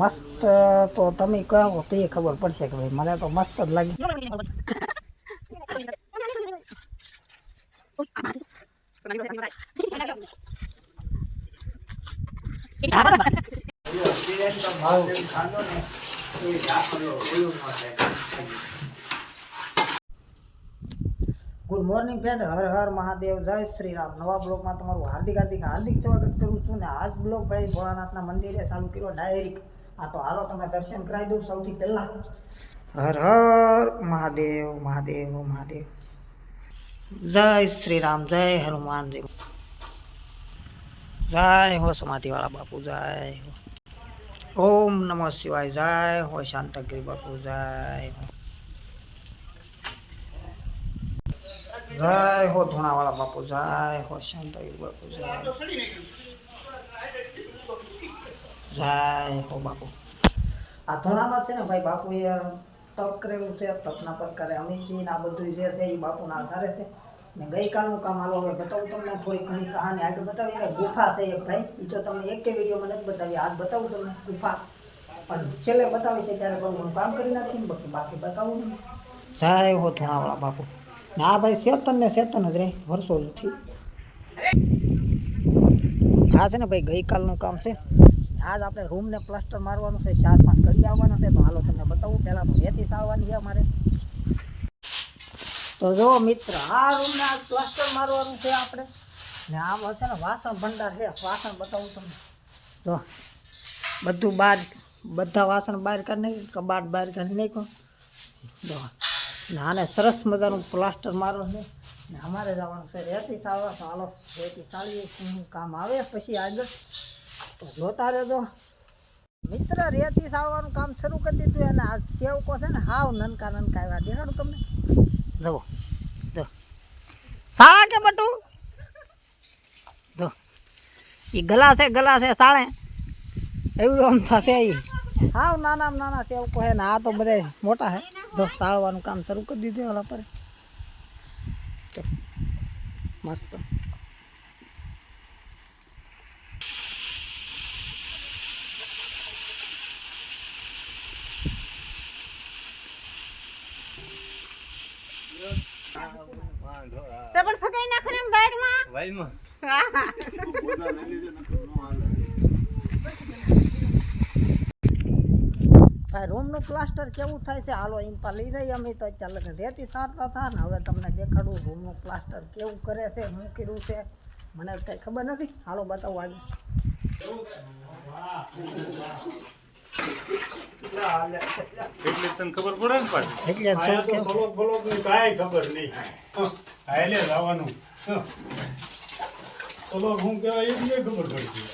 મસ્ત તો તમે કહો, તો એ ખબર પડશે કે ભાઈ મને તો મસ્ત જ લાગી. Good morning friend, Har Har Mahadev, જય શ્રી રામ નવા બ્લોગમાં તમારું હાર્દિક હાર્દિક હાર્દિક સ્વાગત કરું છું ને આજ બ્લોગ ભાઈ ભોળાનાથના મંદિરે ચાલુ કર્યો ડાયરેક્ટ. આ તો હાલો, તમે દર્શન કરાવી દઉં સૌથી પહેલા. હર હર મહાદેવ મહાદેવ મહાદેવ. જય શ્રી રામ જય હનુમાનજી. જય હો સમાધિવાળા બાપુ, જય હો. ઓમ નમઃ શિવાય, જય હો શાંતગીરી બાપુ, જય હો. જય હો ધૂણાવાળા બાપુ, જય હો શાંતગીરી બાપુ, જય જય હો બાપુ. આ ધૂણામાં છે ને ભાઈ બાપુ એ તપ કરેલું છે, તપના પ્રકારે અમિતસિંહ આ બધું જે છે એ બાપુના આધારે છે. ને ગઈકાલનું કામ હાલો હવે બતાવું તમને થોડી ઘણી કહાની. આગળ બતાવી એટલે ગુફા છે એક ભાઈ. એ તો તમને એક વિડીયોમાં નથી બતાવી. આજ બતાવું તમને ગુફા. પણ છેલ્લે બતાવી છે ત્યારે પણ હું કામ કરી નાખ્યું બાકી બાકી બતાવું જાય હો ધૂણાવાળા બાપુ. ને ભાઈ ચેતન ને ચેતન જ રે વર્ષોથી આ છે ને ભાઈ ગઈકાલનું કામ છે. આજ આપણે રૂમને પ્લાસ્ટર મારવાનું છે, ચાર પાંચ કડી આવવાના છે, તો હાલો તમને બતાવું. પહેલાં તો રેતી આવવાની છે અમારે. તો જો મિત્ર, આ રૂમને આજ પ્લાસ્ટર મારવાનું છે આપણે. ને આમ હશે ને વાસણ ભંડાર છે, વાસણ બતાવું તમને. જો, બધું બહાર બધા વાસણ બહાર કરી નાખી કબાટ બહાર કાઢી નાખ્યો. જો, ને આને સરસ મજાનું પ્લાસ્ટર મારવાનું છે. ને અમારે જવાનું છે રેતી સાળવા તો હાલો, રેતી સાળીએ, શું કામ આવે? પછી આગળ. તો જોતા રહેજો મિત્ર રેતી સાળવાનું કામ શરૂ કરી દીધું અને આ સેવકો છે ને હાવ નનકા નનકા એવા દેખાડું તમને? જુઓ. જો. સાળા કે બટુ? જો. એ ગલા છે ગલા છે, સાળે. એવડું આમ થશે એ હાવ નાના નાના સેવકો છે ને આ તો બધા મોટા છે. જો, સાળવાનું કામ શરૂ કરી દીધું ઓલા પર. તો મસ્ત તો પણ ફકાઈ નાખો ને ભાઈ રૂમનું પ્લાસ્ટર કેવું થાય છે? હાલો ઇન પર લઈ જઈએ અમે તો અત્યારે રેતી સારતા થાય ને હવે તમને દેખાડું રૂમનું પ્લાસ્ટર કેવું કરે છે શું કર્યું છે? મને કંઈ ખબર નથી. હાલો બતાવો આવી એટલે તને ખબર પડે ને પાછી? એટલે ખબર નહીં. હાલે જવાનું સલોક હું કહેવાય, એ બી ખબર પડતી.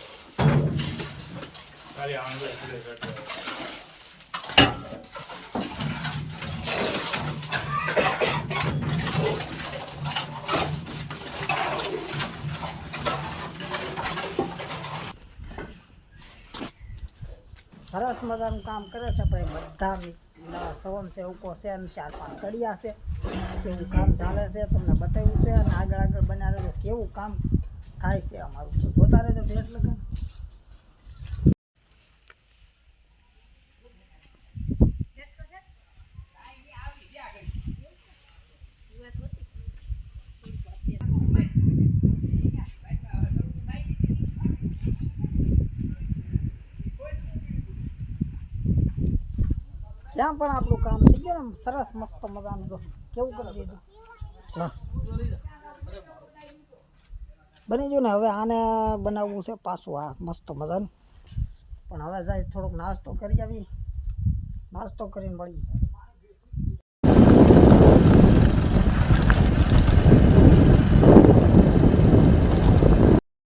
સરસ મજાનું કામ કરે છે આપણે બધા નવા સવન છે છે, અને ચાર પાંચ કડિયા છે. કેવું કામ ચાલે છે? તમને બતાવ્યું છે અને આગળ આગળ બન્યા રહેજો કેવું કામ થાય છે અમારું? તો જોતા રહેજો ઢેર લગન. ત્યાં પણ આપણું કામ થઈ ગયું ને, સરસ મસ્ત મજાનું જો. કેવું કરી દીધું હા. બની ગયું ને હવે આને બનાવવું છે પાછું. આ મસ્ત મજાનું. પણ હવે જાય થોડોક નાસ્તો કરી આવી. નાસ્તો કરીને મળી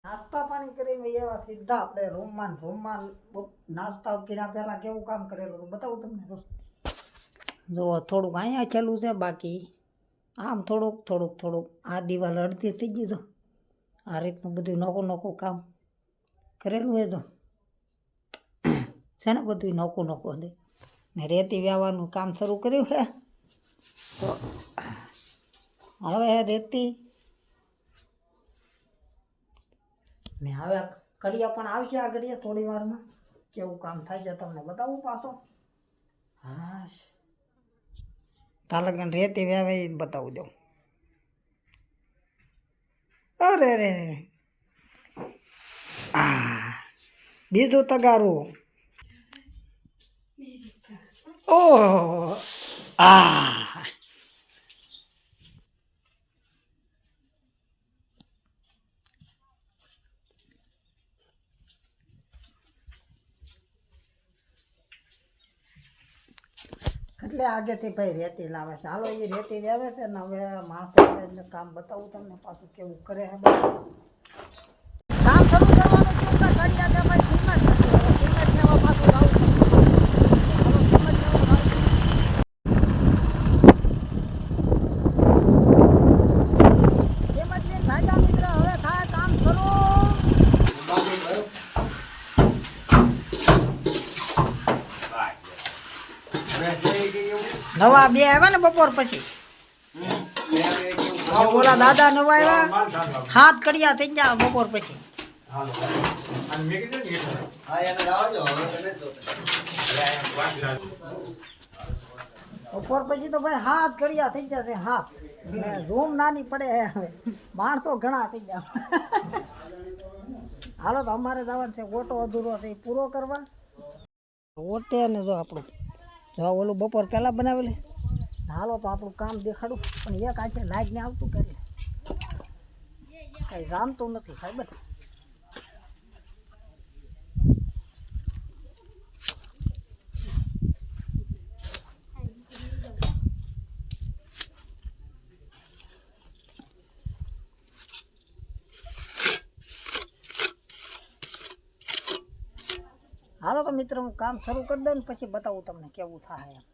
નાસ્તા પાણી કરીને એવા સીધા આપણે રૂમમાં રૂમમાં નાસ્તા કર્યા પહેલાં કેવું કામ કરેલું બતાવું તમને જો. થોડુંક અહીંયા છેલું છે, બાકી આમ થોડુંક થોડુંક થોડુંક. આ દિવાલ અડધી થઈ ગઈ તો આ રીતનું બધું નોખું નોખું કામ કરેલું હોય તો છે ને બધું નોખું નોખું હતું ને રેતી વ્યાવાનું કામ શરૂ કર્યું છે. તો હવે રેતી ને હવે કડિયા પણ આવશે આ ઘડિયા થોડી વારમાં. કેવું કામ થાય છે, તમને બતાવું પાછો. હા તાલગન રેતી વ્યાવે એ બતાવું દઉં. અરે રે બીજું તગારું. ઓહ આ. એટલે આગેથી ભાઈ રેતી લાવે છે. હાલો, એ રેતી લાવે છે ને હવે માણસો કામ બતાવું તમને પાછું કેવું કરે છે બધું. કામ શરૂ કરવાનું થયું તો ઘડિયા કે ભાઈ સિમેન્ટ નથી હવે સિમેન્ટ લેવા પાછું જવું પડશે. હાલો સિમેન્ટ લેવા જાઉં. સિમેન્ટ લઈને ભાગ્યા મિત્ર હવે થાય કામ શરૂ નવા બે આવ્યા ને બપોર પછી. ઓલા દાદા નવા આવ્યા હાથ કડિયા થઈ ગયા બપોર પછી. બપોર પછી તો ભાઈ હાથ કડિયા થઈ જશે હાથ. ને રૂમ નાની પડે હવે. માણસો ઘણા થઈ ગયા. હાલો તો અમારે જવાનું છે ઓટો અધૂરો છે પૂરો કરવા. ઓટે ને જો આપણું. જો ઓલું બપોર પહેલાં બનાવેલી. હાલો તો આપણું કામ દેખાડું. પણ એક આજે લાઈટ ને આવતું કરે કઈ જામતું નથી સાહેબ હાલો તો મિત્રો હું કામ શરૂ કરી દઉં પછી બતાવું તમને કેવું થાય એમ.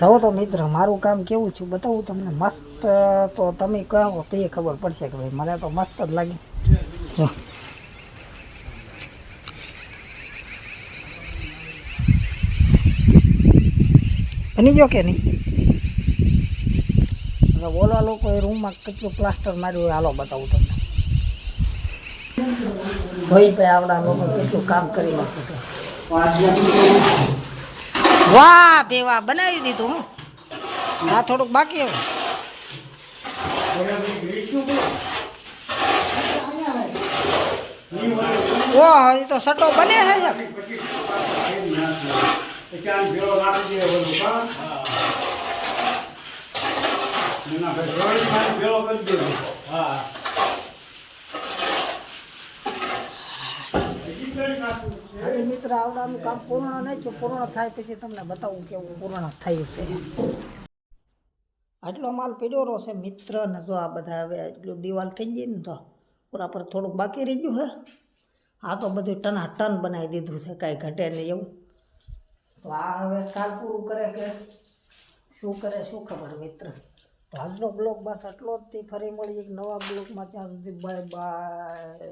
જુઓ તો મિત્ર, મારું કામ કેવું છું બતાવું તમને? મસ્ત તો તમે કહો, તો એ ખબર પડશે કે ભાઈ, મને તો મસ્ત જ લાગે. જો. બની ગયો કે નહીં. ઓલા લોકો એ રૂમમાં કેટલું પ્લાસ્ટર માર્યું હાલો બતાવું તમને. ભાઈ ભાઈ આવડા લોકો કેટલું કામ કરી નાખ્યું વાહ, ભેવા બનાવી દીધું હું. આ થોડુંક બાકી હવે. ઓ હજી તો સટો બને છે ક્યાં ભેળો રાખી દે બધું કા ના ભાઈ ભેળો કરી દેવો હા. મિત્ર આવડાનું કામ પૂર્ણ નહીં થયું પૂર્ણ થાય પછી તમને બતાવું કેવું પૂર્ણ થયું છે. આટલો માલ પીડ્યો છે મિત્ર ને જો આ બધા હવે એટલું દિવાલ થઈ ગઈ ને તો પૂરા પર થોડુંક બાકી રહી ગયું હે. આ તો બધું ટના ટન બનાવી દીધું છે કાંઈ ઘટે નહીં એવું. તો હવે કાલ પૂરું કરે કે શું કરે, શું ખબર મિત્ર? તો આજનો બ્લોગ બસ આટલો જ. ફરી મળીએ એક નવા બ્લોગમાં. ત્યાં સુધી બાય બાય